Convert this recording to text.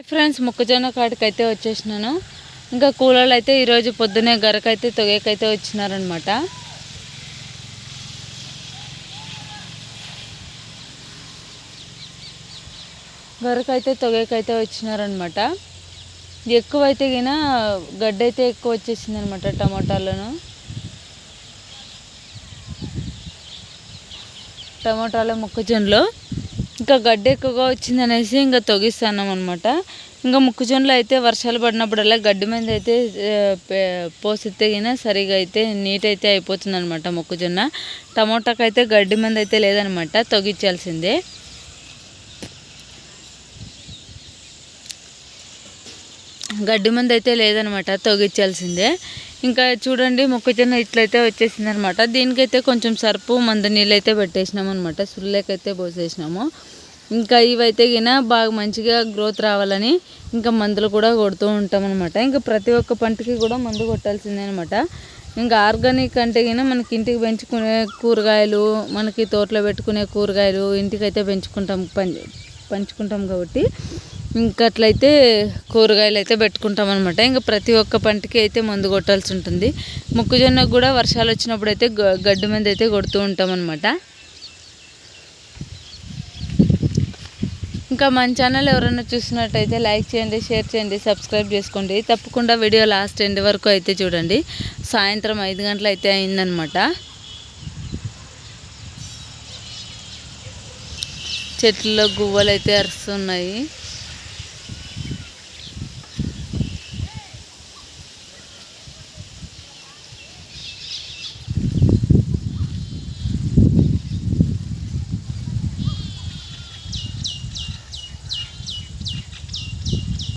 Friends మొక్కజొన్న కాడికి అయితే వచ్చేసినాను. ఇంకా కూలర్లు అయితే ఈరోజు పొద్దునే గరకైతే తొగేకైతే వచ్చినారనమాట గరకైతే తొగేకైతే వచ్చినారనమాట ఎక్కువైతే గిన గడ్డ అయితే ఎక్కువ వచ్చేసింది అనమాట టమాటాలను. టమాటాలు మొక్కజొన్నలో. ఇంకా గడ్డి ఎక్కువగా వచ్చింది అనేసి ఇంకా తొగిస్తున్నాం అనమాట ఇంకా మొక్కజొన్నలో అయితే వర్షాలు పడినప్పుడల్లా గడ్డి మీద అయితే ఆ, పే- పోసితే సరిగా అయితే నీట్ అయితే అయిపోతుంది అనమాట మొక్కజొన్న. టమోటాకైతే అయితే గడ్డి మీద అయితే లేదనమాట తొగిచ్చాల్సిందే. గడ్డి మంది అయితే లేదనమాట తొగిచ్చాల్సిందే. ఇంకా చూడండి మొక్కజొన్న ఇట్లయితే వచ్చేసింది అనమాట దీనికైతే కొంచెం సర్పు మందు నీళ్ళు అయితే పెట్టేసినాము అనమాట సుల్లకైతే పోసేసినాము. ఇంకా ఇవైతే గిన బాగా మంచిగా గ్రోత్ రావాలని ఇంకా మందులు కూడా కొడుతూ ఉంటాం అనమాట ఇంకా ప్రతి ఒక్క పంటకి కూడా మందు కొట్టాల్సిందే అనమాట ఇంకా ఆర్గానిక్ అంటే గిన మనకి ఇంటికి పెంచుకునే కూరగాయలు మనకి తోటలో పెట్టుకునే కూరగాయలు ఇంటికైతే పెంచుకుంటాం పం పంచుకుంటాం కాబట్టి ఇంకా అట్లయితే కూరగాయలు అయితే పెట్టుకుంటాం అనమాట ఇంకా ప్రతి ఒక్క పంటకి అయితే మందు కొట్టాల్సి ఉంటుంది. మొక్కజొన్న కూడా వర్షాలు వచ్చినప్పుడు అయితే గ- గడ్డి మీద అయితే కొడుతూ ఉంటాం అనమాట ఇంకా మన ఛానల్ ఎవరైనా చూసినట్టయితే లైక్ చేయండి షేర్ చేయండి సబ్స్క్రైబ్ చేసుకోండి. తప్పకుండా వీడియో లాస్ట్ ఎండ్ వరకు అయితే చూడండి. సాయంత్రం ఐదు గంటలు అయితే అయిందనమాట చెట్లలో గువ్వలు అయితే అరుస్తున్నాయి.